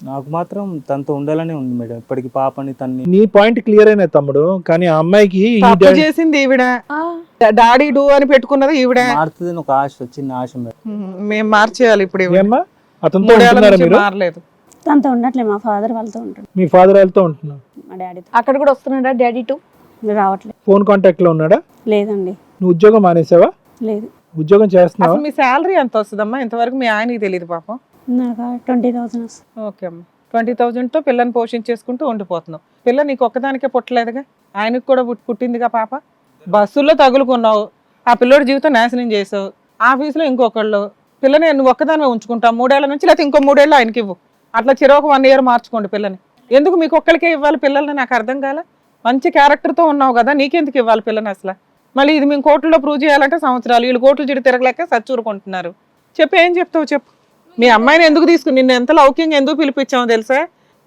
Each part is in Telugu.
నాకు మాత్రం తనతో ఉండాలని ఉంది మేడం. ఇప్పటికి పాపని తన్ని నీ పాయింట్ క్లియర్ అయినా తమ్ముడు కానీ ఆ అమ్మాయికి ఈ తప్పు డాడీ- చేసింది ఈవిడ. ఆ, డాడీ డూ అని పెట్టుకున్నది ఈవిడ. మారుతుంది ఒక ఆశ చిన్న ఆశ మేడం. ఉమ్, మేము మార్చేయాలి ఇప్పుడు ఈవిడ. ఏమ్మా? అతనితో మూడేళ్ళ ఉంటున్నారా నుంచి మీరు? మారలేదు. తనతో ఉండట్లే మా ఫాదర్ వాళ్ళతో ఉంటాడు మీ ఫాదర్ వాళ్ళతో ఉంటున్నావు? మా డాడీతో. అక్కడ కూడా వస్తున్నాడా డాడీ టు? రావట్లేదు ఫోన్ కాంటాక్ట్లో ఉన్నాడా? లేదండి. నువ్వు ఉద్యోగం మానేసావా? లేదు. ఉద్యోగం చేస్తున్నావా? అసలు మీ శాలరీ ఎంత వస్తుందమ్మా? ఇంతవరకు మీ ఆయనకి తెలియదు పాపం. నాకు ట్వంటీ థౌసండ్ వస్తుంది. ఓకే అమ్మా. ట్వంటీ థౌజండ్తో పిల్లని పోషించేసుకుంటూ ఉండిపోతున్నావు. పిల్ల నీకు ఒక్కదానికే పుట్టలేదుగా? ఆయనకు కూడా పుట్టిందిగా పాప? బస్సుల్లో తగులుకున్నావు. ఆ పిల్లోడి జీవితం నాశనం చేసావు. ఆఫీస్లో ఇంకొకళ్ళు. పిల్లని నువ్వు ఒక్కదానివే ఉంచుకుంటావు. మూడేళ్ళ నుంచి లేకపోతే ఇంకో మూడేళ్ళు ఆయనకి ఇవ్వు. అట్లా చిరొక వన్ ఇయర్ మార్చుకోండి పిల్లని. ఎందుకు మీకు ఒక్కరికే ఇవ్వాలి పిల్లల్ని? నాకు అర్థం కాలే. మంచి క్యారెక్టర్తో ఉన్నావు కదా నీకెందుకు ఇవ్వాలి పిల్లని అసలు? మళ్ళీ ఇది మేము కోర్టులో ప్రూవ్ చేయాలంటే సంవత్సరాలు. వీళ్ళు కోర్టులు చెడు తిరగలేక సచ్చూరుకుంటున్నారు. చెప్పు ఏం చెప్తావు చెప్పు. మీ అమ్మాయిని ఎందుకు తీసుకుని నిన్ను ఎంత లౌక్యంగా ఎందుకు పిలిపించావు తెలుసా?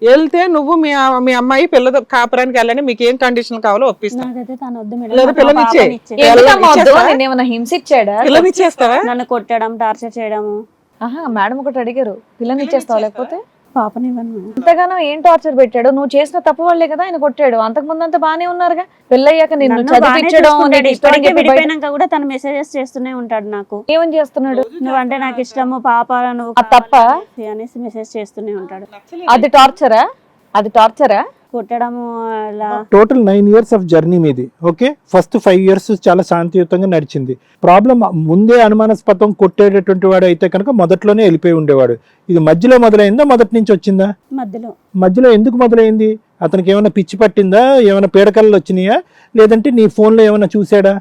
వెళ్తే నువ్వు మీ మీ అమ్మాయి పిల్లతో కాపురానికి వెళ్ళని మీకు ఏం కండిషన్ కావాలో ఒప్పిస్తాను నాకైతే తను వద్దు లేదా మేడం పిల్లని మా ఇచ్చే. పాపని ఇచ్చే. ఏ- ఎందుకమ్మా వద్దు? ఇచ్చేస్తావా? నేను ఏమైనా హింసించాడా? పిల్లని ఇచ్చేస్తావా? నన్ను కొట్టడం టార్చర్ చేయడము. ఆహా మేడం ఒకటి అడిగారు. పిల్లని ఇచ్చేస్తావా? లేకపోతే? మేడం అంతగానో ఏం టార్చర్ పెట్టాడు? నువ్వు చేసిన తప్పు వాళ్ళే కదా ఆయన కొట్టాడు. అంతకు ముందు అంతా బానే ఉన్నారుగా. పెళ్ళయ్యాక నిన్ను చదివించడం కూడా తను మెసేజెస్ చేస్తూనే ఉంటాడు నాకు. ఏమని చేస్తున్నాడు? నువ్వంటే నాకు ఇష్టము పాప నువ్వు తప్ప? అనేసి మెసేజ్ చేస్తూనే ఉంటాడు. అది టార్చరా? అది టార్చరా? అలా. Total nine years of journey మీది ఓకే ఫస్ట్ ఫైవ్ ఇయర్స్ చాలా శాంతియుతంగా నడిచింది. ప్రాబ్లం ముందే అనుమానాస్పదం కొట్టేటటువంటి వాడు అయితే కనుక మొదట్లోనే వెళ్ళిపోయి ఉండేవాడు. ఇది మధ్యలో మొదలైందా మొదటి నుంచి వచ్చిందా? మధ్యలో. మధ్యలో ఎందుకు మొదలైంది? అతనికి ఏమైనా పిచ్చి పట్టిందా? ఏమైనా పీడకలు వచ్చినాయా? లేదంటే నీ ఫోన్లో ఏమైనా చూసాడా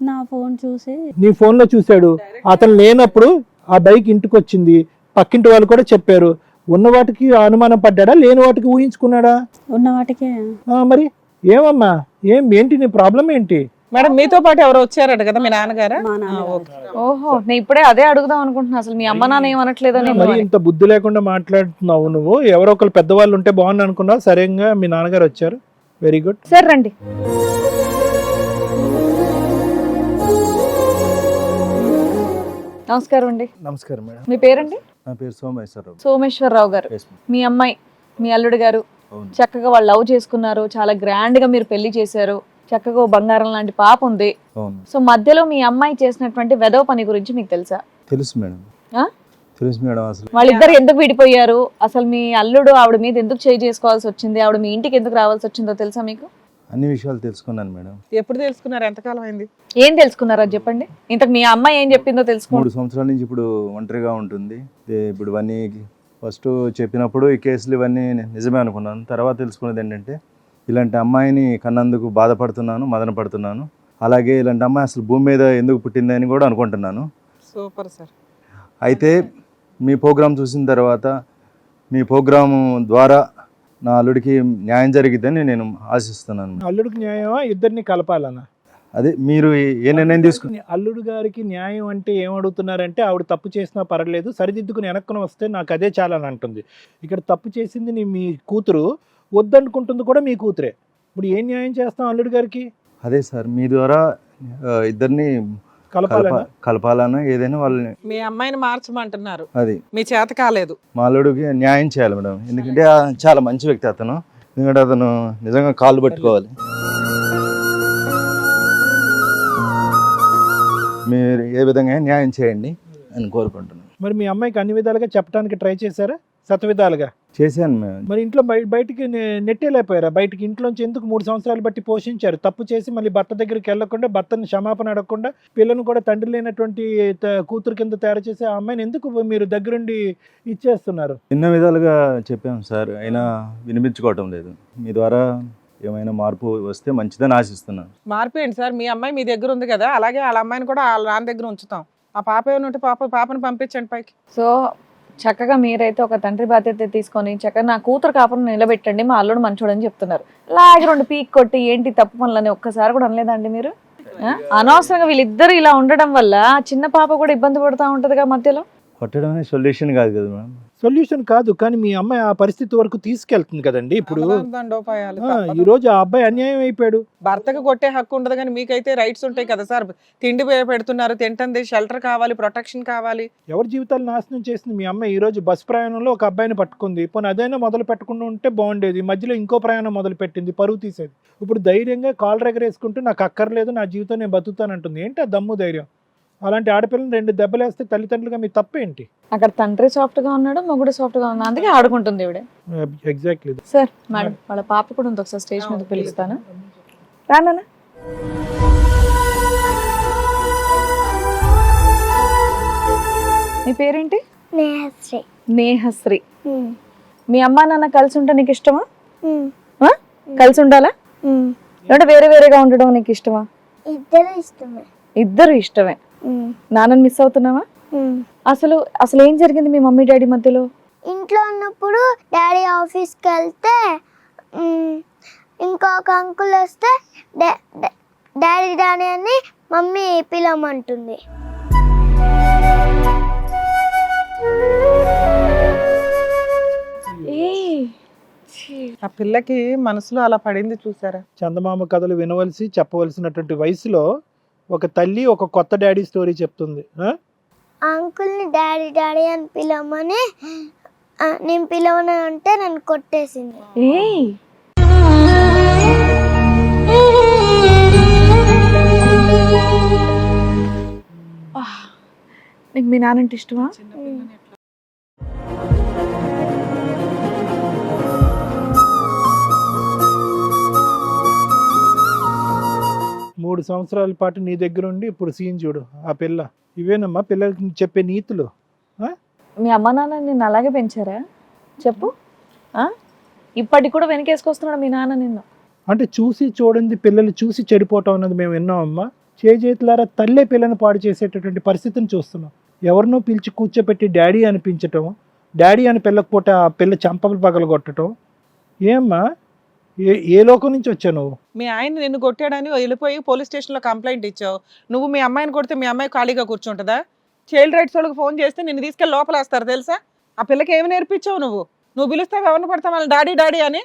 నా ఫోన్ చూసి. నీ ఫోన్లో చూశాడు. అతను లేనప్పుడు ఆ బైక్ ఇంటికి వచ్చింది పక్కింటి వాళ్ళు కూడా చెప్పారు. ఉన్న వాటికి అనుమానం పడ్డాడా? లేని వాటికి ఊహించుకున్నాడా? ఉన్న వాటికే. ఆ, మరి ఏమమ్మా? ఏం ఏంటి నీ ప్రాబ్లం ఏంటి? మేడం మీతో పాటు ఎవరు వచ్చారట కదా మీ నాన్నగారా? మా ఆ, నాన్న ఓకే. ఓహో నేను ఇప్పుడే అదే అడుగుదాం అనుకుంటున్నా. అసలు మీ అమ్మ నాన్న ఏమనట్లేదని మరి ఇంత బుద్ధి లేకుండా మాట్లాడుతున్నావు నువ్వు. ఎవరో ఒకరు పెద్దవాళ్ళు ఉంటే బాగుంది అనుకున్నావు. సరేగా మీ నాన్నగారు వచ్చారు. వెరీ గుడ్ సరే రండి. నమస్కారం అండి. నమస్కారం మేడం. మీ పేరండి? నా పేరు సోమేశ్వరరావు. సోమేశ్వరరావు గారు. Yes, ma'am. మీ అమ్మాయి మీ అల్లుడు గారు అవును. చక్కగా వాళ్ళు లవ్ చేసుకున్నారు. చాలా గ్రాండ్గా మీరు పెళ్ళి చేశారు. చక్కగా ఓ బంగారం లాంటి పాప ఉంది. అవును. సో మధ్యలో మీ అమ్మాయి చేసినటువంటి వెదవ పని గురించి మీకు తెలుసా? తెలుసు మేడం. ఆ? తెలుసు మేడం అసలు. వాళ్ళిద్దరు ఎందుకు విడిపోయారు? అసలు మీ అల్లుడు ఆవిడ మీద ఎందుకు చేయి చేసుకోవాల్సి వచ్చింది? ఆవిడ మీ ఇంటికి ఎందుకు రావాల్సి వచ్చిందో తెలుసా మీకు? అన్ని విషయాలు తెలుసుకున్నాను మేడం. ఎప్పుడు తెలుసుకున్నారు? ఎంతకాలం అయింది? ఏం తెలుసుకున్నారో చెప్పండి. ఇంతకు మీ అమ్మాయి ఏం చెప్పిందో తెలుసుకోండి మూడు సంవత్సరాల నుంచి ఇప్పుడు ఒంటరిగా ఉంటుంది. ఇప్పుడు ఇవన్నీ ఫస్ట్ చెప్పినప్పుడు ఈ కేసులు ఇవన్నీ నిజమే అనుకున్నాను. తర్వాత తెలుసుకున్నది ఏంటంటే ఇలాంటి అమ్మాయిని కన్నందుకు బాధపడుతున్నాను మదన పడుతున్నాను అలాగే ఇలాంటి అమ్మాయి అసలు భూమి మీద ఎందుకు పుట్టిందని కూడా అనుకుంటున్నాను. Super sir. అయితే మీ ప్రోగ్రాం చూసిన తర్వాత మీ ప్రోగ్రాము ద్వారా నా అల్లుడికి న్యాయం జరిగిద్దని నేను ఆశిస్తున్నాను. అల్లుడికి న్యాయమా? ఇద్దరిని కలపాలనా? అదే మీరు ఏ నిర్ణయం తీసుకు అల్లుడు గారికి న్యాయం అంటే ఏం అడుగుతున్నారంటే ఆవిడ తప్పు చేసినా పర్లేదు సరిదిద్దుకుని వెనక్కుని వస్తే నాకు అదే చాలా అని అంటుంది. ఇక్కడ తప్పు చేసింది మీ కూతురు వద్దనుకుంటుంది కూడా మీ కూతురే. ఇప్పుడు ఏం న్యాయం చేస్తాం అల్లుడు గారికి? అదే సార్ మీ ద్వారా ఇద్దరిని కలపాలన్నా ఏదైనా వాళ్ళని మీ అమ్మాయిని మార్చమంటున్నారు. అది. మీ చేత కాలేదు. మా అల్లుడికి న్యాయం చేయాలి మేడం. ఎందుకంటే ఆ చాలా మంచి వ్యక్తి అతను. ఎందుకంటే అతను నిజంగా కాళ్ళు పట్టుకోవాలి. మీరు ఏ విధంగా న్యాయం చేయండి అని కోరుకుంటున్నాను. మరి మీ అమ్మాయికి అన్ని విధాలుగా చెప్పడానికి ట్రై చేశారా? శత విధాలుగా? చేశాను మేము. మరి ఇంట్లో బయ బయటికి నెట్టేలేకపోయారా? బయటికి ఇంట్లోంచి ఎందుకు మూడు సంవత్సరాలు బట్టి పోషించారు? తప్పు చేసి మళ్ళీ భర్త దగ్గరికి వెళ్ళకుండా భర్తని క్షమాపణ అడగకుండా పిల్లను కూడా తండ్రి లేనటువంటి త- కూతురు కింద తయారు చేసి ఆ అమ్మాయిని ఎందుకు మీరు దగ్గరుండి ఇచ్చేస్తున్నారు? ఎన్నో విధాలుగా చెప్పాం సార్. అయినా వినిపించుకోవటం లేదు. మీ ద్వారా ఏమైనా మార్పు వస్తే మంచిదని ఆశిస్తున్నాను. మార్పు ఏంటి సార్? మీ అమ్మాయి మీ దగ్గర ఉంది కదా. అలాగే వాళ్ళ అమ్మాయిని కూడా వాళ్ళ నాన్న దగ్గర ఉంచుతాం. ఆ పాప ఏమైనా ఉంటే పాప పాపని పంపించండి పైకి. సో చక్కగా మీరైతే ఒక తండ్రి బాధ్యత తీసుకొని చక్కగా నా కూతురు కాపురం నిలబెట్టండి మా అల్లుడు మంచోడని చెప్తున్నారు. లాగి రెండు పీక్ కొట్టి ఏంటి తప్పు పనులని ఒక్కసారి కూడా అనలేదండి మీరు? అనవసరంగా వీళ్ళిద్దరు ఇలా ఉండడం వల్ల చిన్న పాప కూడా ఇబ్బంది పడుతూ ఉంటుందిగా మధ్యలో? కొట్టడం సొల్యూషన్ కాదు కదా మేడం. సొల్యూషన్ కాదు కానీ మీ అమ్మాయి ఆ పరిస్థితి వరకు తీసుకెళ్తుంది కదండి ఇప్పుడు. ఈ రోజు ఆ అబ్బాయి అన్యాయం అయిపోయాడు. భర్తకు కొట్టే హక్కు ఉండదు కానీ మీకైతే రైట్స్ ఉంటాయి కదా సార్. తిండి పెడుతున్నారు తింటుంది షెల్టర్ కావాలి ప్రొటెక్షన్ కావాలి. ఎవరి జీవితాలు నాశనం చేసింది మీ అమ్మాయి? ఈ రోజు బస్ ప్రయాణంలో ఒక అబ్బాయిని పట్టుకుంది. పోనీ అదైనా మొదలు పెట్టకుండా ఉంటే బాగుండేది. మధ్యలో ఇంకో ప్రయాణం మొదలు పెట్టింది పరువు తీసేది. ఇప్పుడు ధైర్యంగా కాల్ ఎగరేసుకుంటూ నాకు అక్కర్లేదు నా జీవితం నేను బతుకుతానంటుంది. ఏంటి ఆ దమ్ము ధైర్యం? అలాంటి ఆడపిల్లని రెండు దెబ్బలేస్తే తల్లిదండ్రులుగా మీ తప్పేంటి అక్కడ తండ్రి సాఫ్ట్గా ఉన్నాడు మొగుడు సాఫ్ట్గా ఉన్నాడు అందుకే ఆడుకుంటుంది ఇవిడే ఎగ్జాక్ట్లీ సార్ మేడం వాళ్ళ పాప కూడా ఉంది ఒకసారి స్టేజ్ మీద పిలుస్తాను. రానా నీ పేరేంటి? నేహశ్రీ నేహశ్రీ మీ అమ్మా నాన్న కలిసి ఉంటే నీకు ఇష్టమా? ఆ? కలిసి ఉండాలా. లేదంటే వేరే వేరేగా ఉండడం నీకు ఇష్టమా? ఇద్దరు ఇష్టమే. ఇద్దరు ఇష్టమే. నాన్నని మిస్ అవుతున్నావా. అసలు అసలు ఏం జరిగింది మీ మమ్మీ డాడీ మధ్యలో? ఇంట్లో ఉన్నప్పుడు డాడీ ఆఫీస్కి వెళ్తే ఇంకొక అంకుల్ వస్తే డాడీ డాడీ అని మమ్మీ పిలవమంటుంది. ఆ పిల్లకి మనసులో అలా పడింది చూసారా? చందమామ కథలు వినవలసి చెప్పవలసినటువంటి వయసులో ఒక తల్లి ఒక కొత్త డాడీ స్టోరీ చెప్తుంది అంకుల్ని డాడీ డాడీ అని పిలవమని నేను పిలవను అంటే నన్ను కొట్టేసింది. నీకు మీ నాన్నంటే ఇష్టమా? మూడు సంవత్సరాల పాటు నీ దగ్గర ఉండి ఇప్పుడు సీన్ చూడు ఆ పిల్ల. ఇవేనమ్మా పిల్లలకి చెప్పే నీతులు? మీ అమ్మ నాన్న నిన్ను అలాగే పెంచారా? చెప్పు? ఇప్పటికి కూడా వెనకేసుకొస్తున్నాడు మీ నాన్న నిన్ను. అంటే చూసి చూడండి పిల్లలు చూసి చెడిపోవటం అన్నది మేము విన్నామమ్మా. చేజేతులారా తల్లే పిల్లని పాడు చేసేటటువంటి పరిస్థితిని చూస్తున్నాం. ఎవరినో పిలిచి కూర్చోపెట్టి డాడీ అనిపించటం డాడీ అని పిల్లకపోతే ఆ పిల్ల చంపలు పగలు కొట్టడం ఏమ్మా? ఏ ఏ లోకం నుంచి వచ్చావు నువ్వు? మీ ఆయన నిన్ను కొట్టాడని వెళ్ళిపోయి పోలీస్ స్టేషన్లో కంప్లైంట్ ఇచ్చావు. నువ్వు మీ అమ్మాయిని కొడితే మీ అమ్మాయి ఖాళీగా కూర్చుంటుందా? చైల్డ్ రైట్స్ వాళ్ళకి ఫోన్ చేస్తే నిన్ను తీసుకెళ్ళి లోపలేస్తారు తెలుసా? ఆ పిల్లకి ఏమి నేర్పించావు నువ్వు? నువ్వు పిలుస్తావు ఎవరిని పడతావు వాళ్ళని? డాడీ డాడీ అని?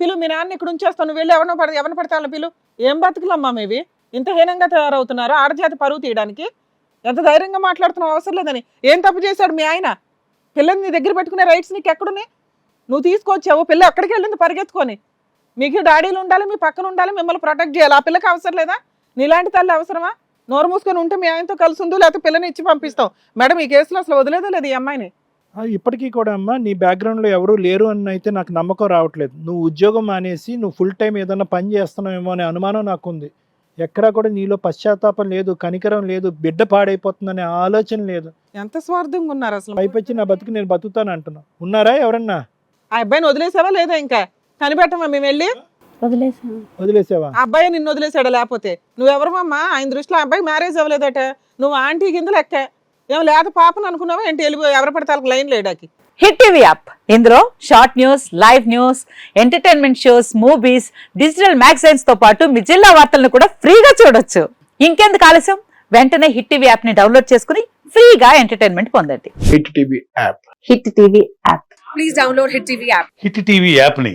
పిలు మీ నాన్న ఇక్కడ ఉంచేస్తావు. నువ్వు వెళ్ళి ఎవరిని పడతావు ఎవరిని పడతావు వాళ్ళని పిలు? ఏం బతుకులమ్మా మేవి? ఇంత హీనంగా తయారవుతున్నారు ఆడజాతి పరువు తీయడానికి? ఎంత ధైర్యంగా మాట్లాడుతున్నావు? అవసరం లేదని. ఏం తప్పు చేశాడు మీ ఆయన? పిల్లని నీ దగ్గర పెట్టుకునే రైట్స్ నీకు ఎక్కడున్నాయి నువ్వు తీసుకొచ్చావు పిల్ల ఎక్కడికి వెళ్ళింది పరిగెత్తుకొని? మీకు డాడీలు ఉండాలి మీ పక్కన ఉండాలి మిమ్మల్ని ప్రొటెక్ట్ చేయాలి. ఆ పిల్లకి అవసరం లేదా? నీలాంటి తల్లి అవసరమా? నోరు మూసుకొని ఉంటే మీ ఆయనతో కలిసి ఉండు లేకపోతే పిల్లని ఇచ్చి పంపిస్తాం. మేడం ఈ కేసులో అసలు వదిలేదా లేదు ఈ అమ్మాయిని. ఇప్పటికీ కూడా అమ్మా నీ బ్యాక్గ్రౌండ్లో ఎవరు లేరు అని అయితే నాకు నమ్మకం రావట్లేదు. నువ్వు ఉద్యోగం మానేసి నువ్వు ఫుల్ టైం ఏదైనా పని చేస్తున్నావేమో అనే అనుమానం నాకుంది. ఎక్కడా కూడా నీలో పశ్చాత్తాపం లేదు కనికరం లేదు బిడ్డ పాడైపోతుందనే ఆలోచన లేదు. ఎంత స్వార్థంగా ఉన్నారు అసలు? పైపొచ్చి నా బతుకు నేను బతుకుతాను అంటున్నా ఉన్నారా ఎవరన్నా? ఆ అబ్బాయిని వదిలేసావా లేదా ఇంకా? కనిపెట్టమా మేము వెళ్ళి? వదిలేసావా? అబ్బాయి నిన్ను వదిలేసాడా లేకపోతే. నువ్వెవరమ్మా? ఆయన దృష్టిలో ఆ అబ్బాయి మ్యారేజ్ అవ్వలేదట. నువ్వు ఆంటీ కింద లెక్క. ఏం లేత పాపను అనుకున్నావా ఏంటి? వెళ్ళిపోయి ఎవరు పడితే వాళ్ళకి లైన్ లేడాకి హిట్ టీవీ యాప్. ఇందులో short news live news entertainment shows movies digital మ్యాగజైన్స్తో పాటు మీ జిల్లా వార్తలను కూడా ఫ్రీగా చూడొచ్చు. ఇంకెందుకు ఆలస్యం? వెంటనే హిట్ టీవీ యాప్ని డౌన్లోడ్ చేసుకుని ఫ్రీగా ఎంటర్టైన్మెంట్ పొందండి. Hit TV app. Hit TV app. Hit TV యాప్ని